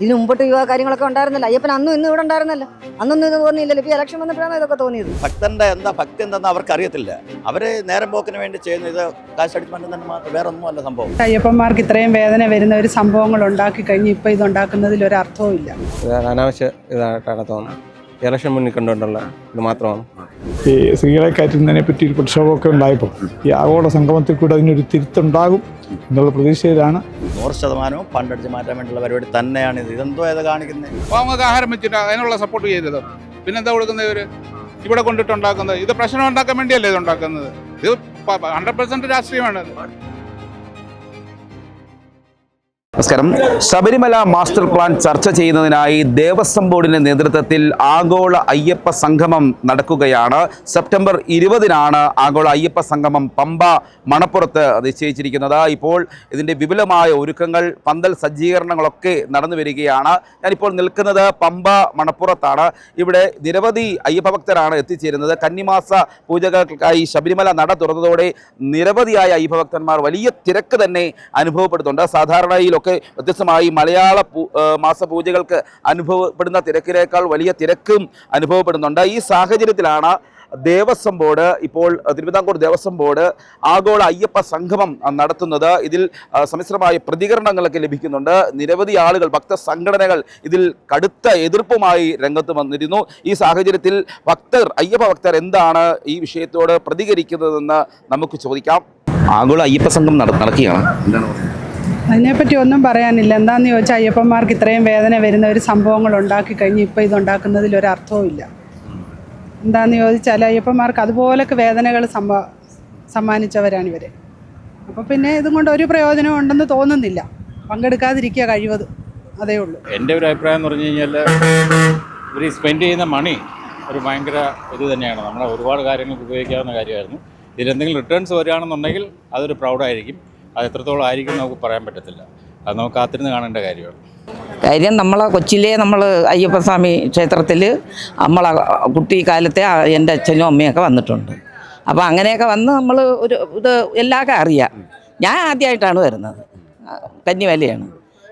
ഇതിന് മുമ്പോട്ട് വിവാഹ കാര്യങ്ങളൊക്കെ ഉണ്ടായിരുന്നല്ലോ. അയ്യപ്പൻ അന്നും ഇന്നും ഇവിടെ ഉണ്ടായിരുന്നല്ലോ. അന്നൊന്നും ഇത് തോന്നിയില്ലല്ലോ ഇപ്പൊ ഇലക്ഷൻ വന്നപ്പോഴാണ് ഇതൊക്കെ തോന്നിയത്? ഭക്തന്റെ എന്താ ഭക്തി എന്തെന്ന് അവർക്ക് അറിയത്തില്ല അവർ നേരം പോക്കിന് വേണ്ടി ചെയ്യുന്ന ഇത് കാശടിച്ചുകൊണ്ട് തന്നെ മാത്രം വേറെ ഒന്നുമല്ല സംഭവം അയ്യപ്പന്മാർക്ക് ഇത്രയും വേദന വരുന്ന ഒരു സംഭവങ്ങൾ ഉണ്ടാക്കി കഴിഞ്ഞ് ഇപ്പൊ ഇത് ഉണ്ടാക്കുന്നതിൽ ഒരു അർത്ഥവും ഇല്ല. അനാവശ്യ ഇതായിട്ടാണ് തോന്നുന്നത്. ഇലക്ഷൻ മുന്നിൽ കണ്ടുകൊണ്ടുള്ള ഇത് മാത്രമാണ്. ഈ സ്ത്രീകളെ കയറ്റുന്നതിനെ പറ്റി ഒരു പ്രക്ഷോഭമൊക്കെ ഉണ്ടായപ്പോൾ ഈ ആഗോള സംഗമത്തിൽ കൂടെ അതിനൊരു തിരുത്തുണ്ടാകും എന്നുള്ള പ്രതീക്ഷയിലാണ് നൂറ് ശതമാനവും ഫണ്ടടിച്ച് മാറ്റാൻ വേണ്ടിയുള്ള പരിപാടി തന്നെയാണ് ഇത്. ഇതെന്തോ ഏതാ കാണിക്കുന്നത് പാവങ്ങൾക്ക് ആഹാരം വെച്ചിട്ട് അതിനുള്ള സപ്പോർട്ട് ചെയ്തത്? പിന്നെന്താ കൊടുക്കുന്നത് ഇവർ? ഇവിടെ കൊണ്ടിട്ടുണ്ടാക്കുന്നത് ഇത് പ്രശ്നം ഉണ്ടാക്കാൻ വേണ്ടിയല്ലേ ഇത് ഉണ്ടാക്കുന്നത്? ഇത് ഹൺഡ്രഡ് പെർസെന്റ് രാഷ്ട്രീയമാണ് നമസ്കാരം. ശബരിമല മാസ്റ്റർ പ്ലാൻ ചർച്ച ചെയ്യുന്നതിനായി ദേവസ്വം ബോർഡിന്റെ നേതൃത്വത്തിൽ ആഗോള അയ്യപ്പ സംഗമം നടക്കുകയാണ്. സെപ്റ്റംബർ ഇരുപതിനാണ് ആഗോള അയ്യപ്പ സംഗമം പമ്പ മണപ്പുറത്ത് നിശ്ചയിച്ചിരിക്കുന്നത്. ഇപ്പോൾ ഇതിന്റെ വിപുലമായ ഒരുക്കങ്ങൾ പന്തൽ സജ്ജീകരണങ്ങളൊക്കെ നടന്നു വരികയാണ്. ഞാനിപ്പോൾ നിൽക്കുന്നത് പമ്പ മണപ്പുറത്താണ്. ഇവിടെ നിരവധി അയ്യപ്പ ഭക്തരാണ് എത്തിച്ചേരുന്നത്. കന്നിമാസ പൂജകൾക്കായി ശബരിമല നട തുറന്നതോടെ നിരവധിയായ അയ്യപ്പ ഭക്തന്മാർ വലിയ തിരക്ക് തന്നെ അനുഭവപ്പെടുന്നുണ്ട്. സാധാരണയിലൊക്കെ വ്യത്യസ്തമായി മലയാള മാസപൂജകൾക്ക് അനുഭവപ്പെടുന്ന തിരക്കിനേക്കാൾ വലിയ തിരക്കും അനുഭവപ്പെടുന്നുണ്ട്. ഈ സാഹചര്യത്തിലാണ് ദേവസ്വം ബോർഡ് ഇപ്പോൾ തിരുവിതാംകൂർ ദേവസ്വം ബോർഡ് ആഗോള അയ്യപ്പ സംഗമം നടത്തുന്നത്. ഇതിൽ സമിശ്രമായ പ്രതികരണങ്ങളൊക്കെ ലഭിക്കുന്നുണ്ട്. നിരവധി ആളുകൾ ഭക്ത സംഘടനകൾ ഇതിൽ കടുത്ത എതിർപ്പുമായി രംഗത്ത് വന്നിരുന്നു. ഈ സാഹചര്യത്തിൽ ഭക്തർ അയ്യപ്പ ഭക്തർ എന്താണ് ഈ വിഷയത്തോട് പ്രതികരിക്കുന്നതെന്ന് നമുക്ക് ചോദിക്കാം. ആഗോള അയ്യപ്പ സംഘം നടക്കുകയാണ്. എന്താണ് അതിനെപ്പറ്റി ഒന്നും പറയാനില്ല. എന്താണെന്ന് ചോദിച്ചാൽ അയ്യപ്പന്മാർക്ക് ഇത്രയും വേദന വരുന്ന ഒരു സംഭവങ്ങൾ ഉണ്ടാക്കി കഴിഞ്ഞ് ഇപ്പം ഇതുണ്ടാക്കുന്നതിൽ ഒരു അർത്ഥവും ഇല്ല. എന്താണെന്ന് ചോദിച്ചാൽ അയ്യപ്പന്മാർക്ക് അതുപോലൊക്കെ വേദനകൾ സമ്മ സമ്മാനിച്ചവരാണ് ഇവർ അപ്പോൾ പിന്നെ ഇതും കൊണ്ട് ഒരു പ്രയോജനം ഉണ്ടെന്ന് തോന്നുന്നില്ല. പങ്കെടുക്കാതിരിക്കുക കഴിവതും. അതേ ഉള്ളൂ. എന്റെ ഒരു അഭിപ്രായം എന്ന് പറഞ്ഞു കഴിഞ്ഞാൽ ഇവർ സ്പെൻഡ് ചെയ്യുന്ന മണി ഒരു ഭയങ്കര ഇത് തന്നെയാണ്. നമ്മളെ ഒരുപാട് കാര്യങ്ങൾക്ക് ഉപയോഗിക്കാവുന്ന കാര്യമായിരുന്നു. ഇതിലെന്തെങ്കിലും റിട്ടേൺസ് വരികയാണെന്നുണ്ടെങ്കിൽ അതൊരു പ്രൗഡായിരിക്കും അത് എത്രത്തോളം ആയിരിക്കും നമുക്ക് പറയാൻ പറ്റത്തില്ല. അത് നമുക്ക് കാത്തിരുന്ന് കാണേണ്ട കാര്യമാണ്. കാര്യം നമ്മളെ കൊച്ചിയിലെ നമ്മൾ അയ്യപ്പസ്വാമി ക്ഷേത്രത്തിൽ നമ്മളെ കുട്ടിക്കാലത്തെ എന്റെ അച്ഛനും അമ്മയൊക്കെ വന്നിട്ടുണ്ട്. അപ്പോൾ അങ്ങനെയൊക്കെ വന്ന് നമ്മൾ ഒരു ഇത് എല്ലാവർക്കും അറിയാം. ഞാൻ ആദ്യമായിട്ടാണ് വരുന്നത്. കന്നിവലയാണ്.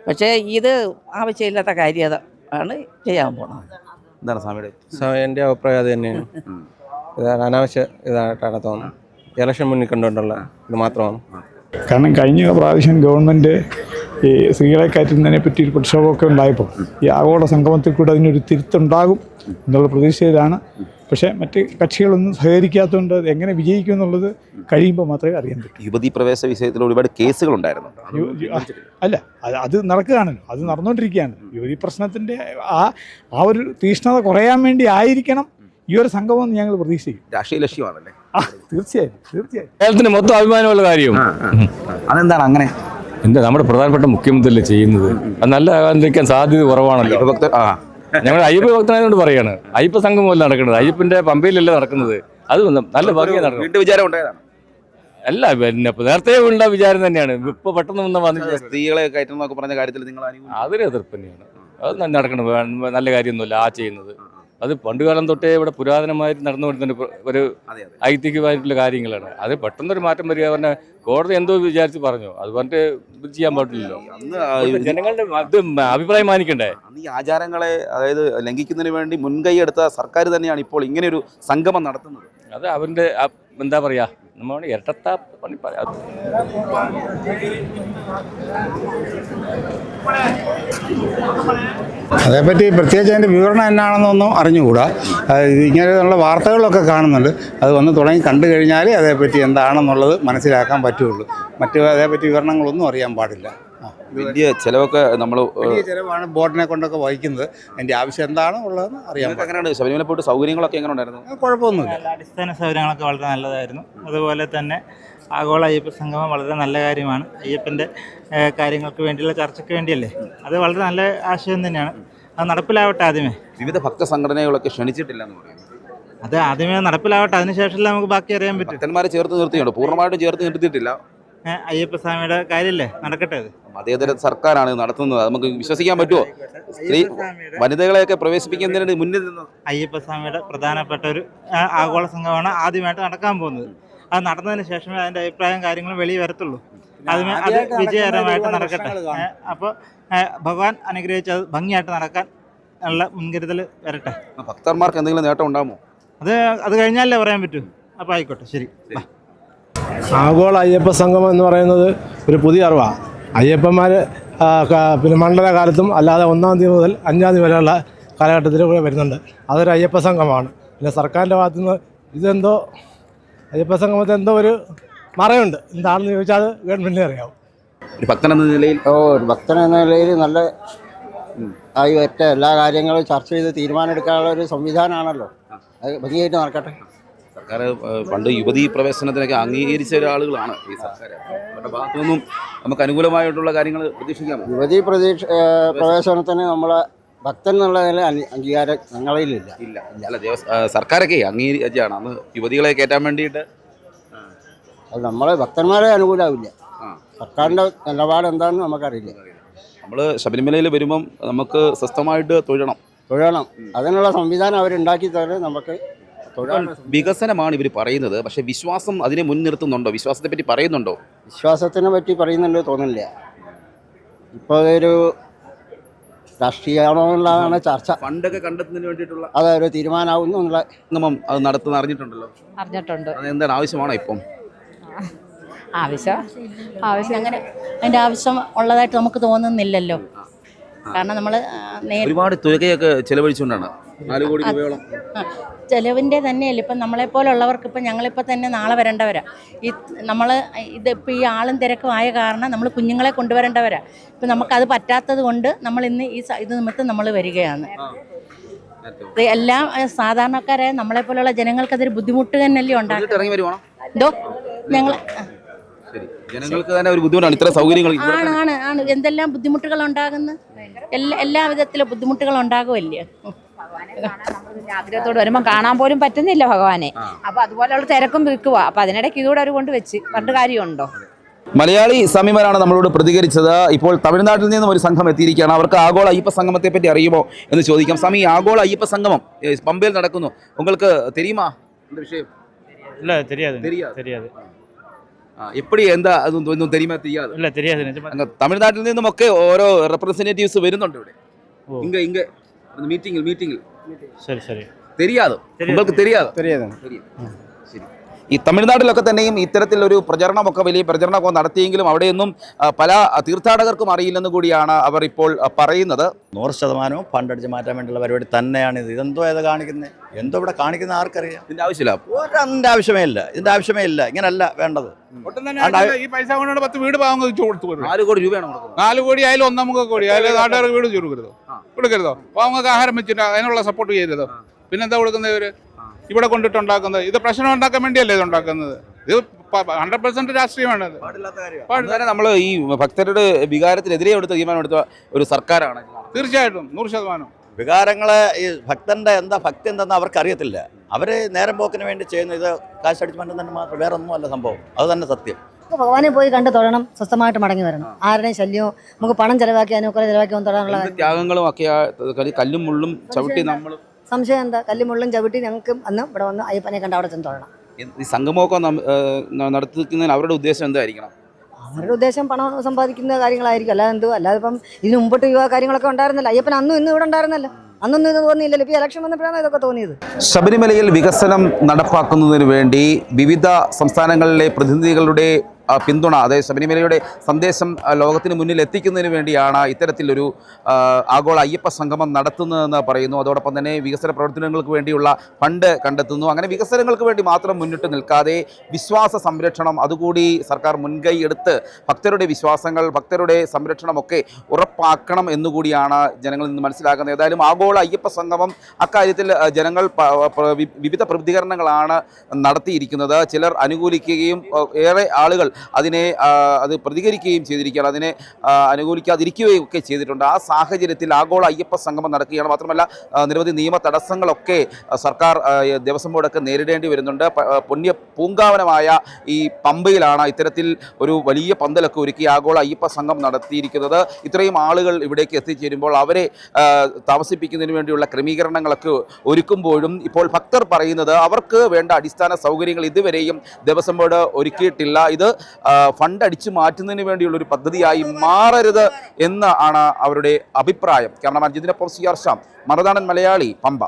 പക്ഷേ ഇത് ആവശ്യമില്ലാത്ത കാര്യത ആണ് ചെയ്യാൻ പോണത്. എന്താണ് സ്വാമിയുടെ എന്റെ അഭിപ്രായം അത് തന്നെയാണ്. ഇത് അനാവശ്യ ഇതായിട്ടാണ് തോന്നുന്നത്. ഇലക്ഷൻ മുന്നിൽ കണ്ടുകൊണ്ടുള്ള ഇത് മാത്രമാണ്. കാരണം കഴിഞ്ഞ പ്രാവശ്യം ഗവൺമെന്റ് ഈ സ്ത്രീകളെ കയറ്റുന്നതിനെ പറ്റി ഒരു പ്രക്ഷോഭമൊക്കെ ഉണ്ടായപ്പോൾ ഈ ആഗോള സംഗമത്തിൽ കൂടെ അതിനൊരു തിരുത്തുണ്ടാകും എന്നുള്ള പ്രതീക്ഷയിലാണ്. പക്ഷേ മറ്റ് കക്ഷികളൊന്നും സഹകരിക്കാത്തതുകൊണ്ട് അത് എങ്ങനെ വിജയിക്കും എന്നുള്ളത് കഴിയുമ്പോൾ മാത്രമേ അറിയാൻ പറ്റൂ. യുവതി പ്രവേശ വിഷയത്തിൽ ഒരുപാട് കേസുകൾ ഉണ്ടായിരുന്നു അല്ല അത് അത് നടക്കുകയാണല്ലോ. അത് നടന്നുകൊണ്ടിരിക്കുകയാണ്. യുവതി പ്രശ്നത്തിന്റെ ആ ആ ഒരു തീഷ്ണത കുറയാൻ വേണ്ടി ആയിരിക്കണം ഈ ഒരു സംഗമം ഞങ്ങൾ പ്രതീക്ഷിക്കും. രാഷ്ട്രീയ ലക്ഷ്യമാണല്ലേ? തീർച്ചയായും തീർച്ചയായും. കേരളത്തിന് മൊത്തം അഭിമാനമുള്ള കാര്യം. അതെന്താണ് അങ്ങനെ? എന്താ നമ്മുടെ പ്രധാനപ്പെട്ട മുഖ്യമന്ത്രിയല്ലേ ചെയ്യുന്നത്? അത് നല്ല ആകാതിരിക്കാൻ സാധ്യത കുറവാണല്ലോ. ഞങ്ങൾ അയ്യപ്പ ഭക്തനായതുകൊണ്ട് പറയാണ്. അയ്യപ്പ സംഘമല്ല നടക്കുന്നത് അയ്യപ്പന്റെ പമ്പയിലല്ലേ നടക്കുന്നത്. അത് നല്ല ഭംഗിയാണ് നടക്കുന്നത് അല്ല പിന്നെ ഇപ്പൊ നേരത്തെ ഉള്ള വിചാരം തന്നെയാണ്. ഇപ്പൊ പെട്ടെന്ന് വന്ന വന്നിട്ട് സ്ത്രീകളെ കയറ്റം പറഞ്ഞ കാര്യത്തിൽ നിങ്ങൾ അതൊരു എതിർപ്പ് തന്നെയാണ്. അത് നടക്കണം. നല്ല കാര്യമൊന്നുമല്ല ആ ചെയ്യുന്നത്. അത് പണ്ടുകാലം തൊട്ടേ ഇവിടെ പുരാതനമായിട്ട് നടന്നുകൊണ്ടിരുന്ന ഒരു- ഐതിഹ്യമായിട്ടുള്ള കാര്യങ്ങളാണ്. അത് പെട്ടെന്നൊരു മാറ്റം വരിക പറഞ്ഞാൽ കോടതി എന്തോ വിചാരിച്ച് പറഞ്ഞു. അത് പറഞ്ഞിട്ട് ചെയ്യാൻ പാടില്ലല്ലോ. ജനങ്ങളുടെ ഇത് അഭിപ്രായം മാനിക്കണ്ടേ? ഈ ആചാരങ്ങളെ അതായത് ലംഘിക്കുന്നതിന് വേണ്ടി മുൻകൈ എടുത്ത സർക്കാർ തന്നെയാണ് ഇപ്പോൾ ഇങ്ങനെ ഒരു സംഗമം നടത്തുന്നത്. അത് അവന്റെ എന്താ പറയാ നമ്മൾ ഇരട്ടത്താ പണി പറയാം. അതേപ്പറ്റി പ്രത്യേകിച്ച് അതിന്റെ വിവരണം എന്നാണെന്നൊന്നും അറിഞ്ഞുകൂടാ. ഇങ്ങനെയുള്ള വാർത്തകളൊക്കെ കാണുന്നുണ്ട്. അത് വന്ന് തുടങ്ങി കണ്ടു കഴിഞ്ഞാൽ അതേപ്പറ്റി എന്താണെന്നുള്ളത് മനസ്സിലാക്കാൻ പറ്റുള്ളൂ. മറ്റു അതേപ്പറ്റി വിവരണങ്ങളൊന്നും അറിയാൻ പാടില്ല. വലിയ ചിലവൊക്കെ നമ്മൾ ചിലവാണ് ബോർഡിനെ കൊണ്ടൊക്കെ വഹിക്കുന്നത്. അതിന്റെ ആവശ്യം എന്താണ് ഉള്ളതെന്ന് അറിയാം എങ്ങനെയാണ് ശബരിമല പോയിട്ട് സൗകര്യങ്ങളൊക്കെ എങ്ങനെ ഉണ്ടായിരുന്നു കുഴപ്പമൊന്നുമില്ല. എല്ലാ അടിസ്ഥാന സൗകര്യങ്ങളൊക്കെ വളരെ നല്ലതായിരുന്നു. അതുപോലെ തന്നെ ആഗോള അയ്യപ്പ സംഗമം വളരെ നല്ല കാര്യമാണ്. അയ്യപ്പന്റെ കാര്യങ്ങൾക്ക് വേണ്ടിയുള്ള ചർച്ചയ്ക്ക് വേണ്ടിയല്ലേ? അത് വളരെ നല്ല ആശയം തന്നെയാണ്. അത് നടപ്പിലാവട്ടെ ആദ്യമേ. വിവിധ ഭക്ത സംഘടനകളൊക്കെ ക്ഷണിച്ചിട്ടില്ല എന്ന് പറയുന്നു. അത് ആദ്യമേ നടപ്പിലാവട്ടെ. അതിനുശേഷം നമുക്ക് ബാക്കി അറിയാൻ പറ്റും. ഭക്തന്മാരെ ചേർത്ത് നിർത്തിയുണ്ട് പൂർണമായിട്ട് ചേർത്ത് നിർത്തിയിട്ടില്ല. ഏഹ്, അയ്യപ്പസ്വാമിയുടെ കാര്യമല്ലേ നടക്കട്ടെ അത്. മതേതര സർക്കാരാണ് നടത്തുന്നത്. നമുക്ക് വിശ്വസിക്കാൻ പറ്റുമോ? സ്ത്രീ വനിതകളെയൊക്കെ പ്രവേശിപ്പിക്കുന്നതിന് മുന്നിൽ നിന്ന് അയ്യപ്പസ്വാമിയുടെ പ്രധാനപ്പെട്ട ഒരു ആഗോള സംഘമാണ് ആദ്യമായിട്ട് നടക്കാൻ പോകുന്നത്. അത് നടന്നതിന് ശേഷമേ അതിന്റെ അഭിപ്രായം കാര്യങ്ങളും വെളിയിൽ വരത്തുള്ളൂ. അതിന് അത് വിജയകരമായിട്ട് നടക്കട്ടെ. അപ്പോൾ ഭഗവാൻ അനുഗ്രഹിച്ച് അത് ഭംഗിയായിട്ട് നടക്കാൻ ഉള്ള മുൻകരുതൽ വരട്ടെ. ഭക്തന്മാർക്ക് എന്തെങ്കിലും നേട്ടം ഉണ്ടാകുമോ? അത് അത് കഴിഞ്ഞാലേ പറയാൻ പറ്റൂ. അപ്പോൾ ആയിക്കോട്ടെ ശരി. ബൈ. ആഗോള അയ്യപ്പ സംഗമം എന്ന് പറയുന്നത് ഒരു പുതിയ അറിവാണ് അയ്യപ്പന്മാർ പിന്നെ മണ്ഡലകാലത്തും അല്ലാതെ ഒന്നാം തീയതി മുതൽ അഞ്ചാം തീയതി വരെയുള്ള കാലഘട്ടത്തിൽ കൂടെ വരുന്നുണ്ട്. അതൊരു അയ്യപ്പ സംഘമാണ് പിന്നെ സർക്കാരിന്റെ ഭാഗത്തു നിന്ന് ഇതെന്തോ അയ്യപ്പ സംഗമത്തിൽ എന്തോ ഒരു മറയുണ്ട്. എന്താണെന്ന് ചോദിച്ചാൽ അത് ഗവൺമെന്റിനെ അറിയാവും. ഒരു ഭക്തൻ എന്ന നിലയിൽ? ഓ ഒരു ഭക്തൻ എന്ന നിലയിൽ നല്ല ആയി ഒറ്റ എല്ലാ കാര്യങ്ങളും ചർച്ച ചെയ്ത് തീരുമാനമെടുക്കാനുള്ള ഒരു സംവിധാനമാണല്ലോ. അത് ഭംഗിയായിട്ട് നടക്കട്ടെ. സർക്കാർ പണ്ട് യുവതീ പ്രവേശനത്തിനൊക്കെ അംഗീകരിച്ച ഒരാളുകളാണ് ഈ സർക്കാർ അവരുടെ ഭാഗത്തു നിന്നും നമുക്ക് അനുകൂലമായിട്ടുള്ള കാര്യങ്ങൾ പ്രതീക്ഷിക്കാമോ? യുവതി പ്രതീക്ഷ പ്രവേശനത്തിന് നമ്മളെ ഭക്തൻ എന്നുള്ള നില അംഗീ- അംഗീകാരം ഞങ്ങളിലില്ല ഇല്ല. അല്ല ദേവസ് ഏഹ്, സർക്കാരൊക്കെ അംഗീകരിച്ചാണ് അന്ന് യുവതികളെ കയറ്റാൻ വേണ്ടിയിട്ട്? അത് നമ്മളെ ഭക്തന്മാരെ അനുകൂലമാവില്ല. സർക്കാരിന്റെ നിലപാട് എന്താണെന്ന് നമുക്കറിയില്ല. നമ്മൾ ശബരിമലയിൽ വരുമ്പം നമുക്ക് സ്വസ്ഥമായിട്ട് തൊഴണം. തൊഴണം. അതിനുള്ള സംവിധാനം അവരുണ്ടാക്കി തരും നമുക്ക് വികസനമാണ് ഇവർ പറയുന്നത്. പക്ഷേ വിശ്വാസം അതിനെ മുൻനിർത്തുന്നുണ്ടോ? വിശ്വാസത്തെ പറ്റി പറയുന്നുണ്ടോ? വിശ്വാസത്തിനെ പറ്റി പറയുന്നുണ്ട് തോന്നുന്നില്ല. ഇപ്പോൾ ഒരു രാഷ്ട്രീയമാണോ എന്നുള്ളതാണ് ചർച്ച. പണ്ടൊക്കെ കണ്ടെത്തുന്നതിന് വേണ്ടിയിട്ടുള്ള അതെ ഒരു തീരുമാനമാവുന്നു എന്നുള്ള സംഗമം അത് നടത്തുന്ന അറിഞ്ഞിട്ടുണ്ടല്ലോ? അറിഞ്ഞിട്ടുണ്ട്. എന്താണ് ആവശ്യമാണോ ഇപ്പം? ആവശ്യം. ആവശ്യം. അങ്ങനെ അതിന്റെ ആവശ്യം ഉള്ളതായിട്ട് നമുക്ക് തോന്നുന്നില്ലല്ലോ. കാരണം നമ്മൾ ഒരുപാട് തുകയൊക്കെ ചെലവഴിച്ചുകൊണ്ടാണ്. നാല് കോടി രൂപയോളം. ചിലവിന്റെ തന്നെയല്ല? ഇപ്പം നമ്മളെപ്പോലുള്ളവർക്ക് ഇപ്പം ഞങ്ങളിപ്പോൾ തന്നെ നാളെ വരേണ്ടവരാ. ഈ നമ്മൾ ഇത് ഇപ്പോൾ ഈ ആളും തിരക്കും ആയ കാരണം നമ്മൾ കുഞ്ഞുങ്ങളെ കൊണ്ടുവരേണ്ടവരാ. ഇപ്പം നമുക്കത് പറ്റാത്തത് കൊണ്ട് നമ്മൾ ഇന്ന് ഈ ഇത് നിമിത്തം നമ്മൾ വരികയാണ്. എല്ലാ സാധാരണക്കാരെ നമ്മളെപ്പോലുള്ള ജനങ്ങൾക്ക് അതൊരു ബുദ്ധിമുട്ട് തന്നെയല്ലേ ഉണ്ടാകും എന്തോ? ഞങ്ങൾ ജനങ്ങൾക്ക് തന്നെ ഒരു ബുദ്ധിമുട്ടാണ്. ഇത്ര സൗകര്യങ്ങൾ ഇവിടെ ആണ് ആണ് ആണ്. എന്തെല്ലാം ബുദ്ധിമുട്ടുകൾ ഉണ്ടാകുന്നു? എല്ലാ എല്ലാ വിധത്തിലും ബുദ്ധിമുട്ടുകൾ ഉണ്ടാകുമല്ലേ? ആഗ്രഹത്തോട് വരുമ്പോൾ കാണാൻ പോലും പറ്റുന്നില്ല ഭഗവാനെ അപ്പൊ അതുപോലെയുള്ള തിരക്കും വിൽക്കുക അപ്പൊ അതിനിടയ്ക്ക് ഇതുകൂടെ അവർ കൊണ്ട് വെച്ച് പണ്ട് കാര്യമുണ്ടോ മലയാളി സമീപനാണ് നമ്മളോട് പ്രതികരിച്ചത് ഇപ്പോൾ തമിഴ്നാട്ടിൽ നിന്നും ഒരു സംഘം എത്തിയിരിക്കുകയാണ് അവർക്ക് ആഗോള അയ്യപ്പ സംഗമത്തെ പറ്റി അറിയുമോ എന്ന് ചോദിക്കാം സ്വാമി ആഗോള അയ്യപ്പ സംഗമം ഏ, പമ്പയിൽ നടക്കുന്നു உங்களுக்கு தெரியுமா இந்த விஷயம் இல்லை தெரியாது தெரியாது. தெரியாது ആ, எப்படி എന്താ അതൊന്നും ഒന്നും தெரியுமா தெரியாது இல்லை தெரியாது நிஜமா അങ്ങ് തമിഴ്നാട്ടിൽ നിന്നുമൊക്കെ ഓരോ റെപ്രസെന്റേറ്റീവ്സ് വരുന്നുണ്ട് ഇവിടെ ഓ. ഇങ്ങ ഇങ്ങ മീറ്റിംഗിൽ മീറ്റിംഗിൽ சரி சரி தெரியாது தெரியாது. உங்களுக்கு தெரியாது தெரியாது ശരി ഈ തമിഴ്നാട്ടിലൊക്കെ തന്നെയും ഇത്തരത്തിലൊരു പ്രചരണമൊക്കെ വലിയ പ്രചരണമൊക്കെ നടത്തിയെങ്കിലും അവിടെയൊന്നും ആ, പല തീർത്ഥാടകർക്കും അറിയില്ലെന്ന് കൂടിയാണ് അവർ ഇപ്പോൾ ആ, പറയുന്നത് നൂറ് ശതമാനവും ഫണ്ടടിച്ച് മാറ്റാൻ വേണ്ടിയുള്ള പരിപാടി തന്നെയാണ് ഇത് ഇതെന്തോ ഏതാ കാണിക്കുന്നത് എന്തോ ഇവിടെ കാണിക്കുന്ന ആർക്കറിയാം ഇതിന്റെ ആവശ്യമില്ല ഒരതിൻ്റെ ആവശ്യമേ ഇല്ല ഇതിൻ്റെ ആവശ്യമേ ഇല്ല ഇങ്ങനല്ല വേണ്ടത് ഒട്ടും തന്നെ ആയിട്ടില്ല. ഈ പൈസ കൊണ്ടുകൊണ്ട് പത്ത് വീട് പാവം വെച്ച് കൊടുത്തു വിടും. നാല് കോടി രൂപയാണ് കൊടുക്കുന്നത് നാല് കോടി ആയാലും ഒന്നമുഖ കോടി ആയാലും നാട്ടുകാർക്ക് വീട് വെച്ച് കൊടുക്കരുതോ കൊടുക്കരുതോ? പാവങ്ങൾക്ക് ആഹാരം വെച്ചിട്ട് അതിനുള്ള സപ്പോർട്ട് ചെയ്യരുതോ? പിന്നെന്താ കൊടുക്കുന്നത് ഇവർ? ഇവിടെ കൊണ്ടിട്ട് ഉണ്ടാക്കുന്നത് ഇത് പ്രശ്നം ഉണ്ടാക്കാൻ വേണ്ടിയല്ലേ ഇത് ഉണ്ടാക്കുന്നത്? ഇത് ഹൺഡ്രഡ് പെർസെന്റ് രാഷ്ട്രീയമാണ് നമ്മൾ ഈ ഭക്തരുടെ വികാരത്തിനെതിരെ എടുത്ത തീരുമാനമെടുത്ത ഒരു സർക്കാരാണ്. തീർച്ചയായിട്ടും. നൂറ് ശതമാനം. വികാരങ്ങളെ ഈ ഭക്തന്റെ എന്താ ഭക്തി എന്തെന്ന് അവർക്ക് അറിയത്തില്ല അവർ നേരം പോക്കിന് വേണ്ടി ചെയ്യുന്ന ഇത് കാശടിച്ച് മറ്റും തന്നെ മാത്രം. വേറെ ഒന്നുമല്ല സംഭവം. അത് തന്നെ സത്യം. ഭഗവാനെ പോയി കണ്ട് തൊഴണം സ്വസ്ഥമായിട്ട് മടങ്ങി വരണം. ആരുടെയും ശല്യവും നമുക്ക് പണം ചെലവാക്കി അനുകൂല ചെലവാക്കി ഒന്നും തൊഴാനുള്ള ത്യാഗങ്ങളും ഒക്കെ കല്ലും മുള്ളും ചവിട്ടി നമ്മൾ സംശയം എന്താ? കല്ലും മുള്ളും ചവിട്ടി ഞങ്ങൾക്ക് അന്ന് ഇവിടെ വന്ന് അയ്യപ്പനെ കണ്ട് അവിടെ ചെന്ന് തൊഴണം. ഈ സംഗമമൊക്കെ നടത്തുന്നതിന് അവരുടെ ഉദ്ദേശം എന്തായിരിക്കണം? അവരുടെ ഉദ്ദേശം പണം സമ്പാദിക്കുന്ന കാര്യങ്ങളായിരിക്കും. അല്ലാതെ എന്തോ അല്ലാതെ ഇപ്പം ഇതിന് മുമ്പോട്ട് യുവ കാര്യങ്ങളൊക്കെ ഉണ്ടായിരുന്നല്ലോ. അയ്യപ്പൻ അന്നും ഇന്നും ഇവിടെ ഉണ്ടായിരുന്നല്ലോ. അന്നൊന്നും ഇത് തോന്നിയില്ലല്ലോ. ഇപ്പം ഇലക്ഷൻ വന്നപ്പോഴാണ് ഇതൊക്കെ തോന്നിയത്? ശബരിമലയിൽ വികസനം നടപ്പാക്കുന്നതിന് വേണ്ടി വിവിധ സംസ്ഥാനങ്ങളിലെ പ്രതിനിധികളുടെ പിന്തുണ അതായത് ശബരിമലയുടെ സന്ദേശം ലോകത്തിന് മുന്നിൽ എത്തിക്കുന്നതിന് വേണ്ടിയാണ് ഇത്തരത്തിലൊരു ആഗോള അയ്യപ്പ സംഗമം നടത്തുന്നതെന്ന് പറയുന്നു. അതോടൊപ്പം തന്നെ വികസന പ്രവർത്തനങ്ങൾക്ക് വേണ്ടിയുള്ള ഫണ്ട് കണ്ടെത്തുന്നു. അങ്ങനെ വികസനങ്ങൾക്ക് വേണ്ടി മാത്രം മുന്നിട്ട് നിൽക്കാതെ വിശ്വാസ സംരക്ഷണം അതുകൂടി സർക്കാർ മുൻകൈ എടുത്ത് ഭക്തരുടെ വിശ്വാസങ്ങൾ ഭക്തരുടെ സംരക്ഷണമൊക്കെ ഉറപ്പാക്കണം എന്നുകൂടിയാണ് ജനങ്ങളിൽ നിന്ന് മനസ്സിലാക്കുന്നത് ഏതായാലും ആഗോള അയ്യപ്പ സംഗമം അക്കാര്യത്തിൽ ജനങ്ങൾ വിവിധ പ്രതികരണങ്ങളാണ് നടത്തിയിരിക്കുന്നത്. ചിലർ അനുകൂലിക്കുകയും ഏറെ ആളുകൾ അതിനെ അത് പ്രതികരിക്കുകയും ചെയ്തിരിക്കുകയാണ്. അതിനെ അനുകൂലിക്കാതിരിക്കുകയും ഒക്കെ ചെയ്തിട്ടുണ്ട്. ആ സാഹചര്യത്തിൽ ആഗോള അയ്യപ്പ സംഗമം നടക്കുകയാണ്. മാത്രമല്ല നിരവധി നിയമ തടസ്സങ്ങളൊക്കെ സർക്കാർ ദേവസ്വം ബോർഡൊക്കെ നേരിടേണ്ടി വരുന്നുണ്ട്. പുണ്യ പൂങ്കാവനമായ ഈ പമ്പയിലാണ് ഇത്തരത്തിൽ ഒരു വലിയ പന്തലൊക്കെ ഒരുക്കി ആഗോള അയ്യപ്പ സംഘം നടത്തിയിരിക്കുന്നത്. ഇത്രയും ആളുകൾ ഇവിടേക്ക് എത്തിച്ചേരുമ്പോൾ അവരെ താമസിപ്പിക്കുന്നതിന് വേണ്ടിയുള്ള ക്രമീകരണങ്ങളൊക്കെ ഒരുക്കുമ്പോഴും ഇപ്പോൾ ഭക്തർ പറയുന്നത് അവർക്ക് വേണ്ട അടിസ്ഥാന സൗകര്യങ്ങൾ ഇതുവരെയും ദേവസ്വം ബോർഡ് ഒരുക്കിയിട്ടില്ല. ഇത് ഫണ്ട് അടിച്ചു മാറ്റുന്നതിന് വേണ്ടിയുള്ള ഒരു പദ്ധതിയായി മാറരുത് എന്ന് ആണ് അവരുടെ അഭിപ്രായം. കാരണം അജിതിനൊപ്പം സി ആർ ഷാം മറുനാടൻ മലയാളി പമ്പ.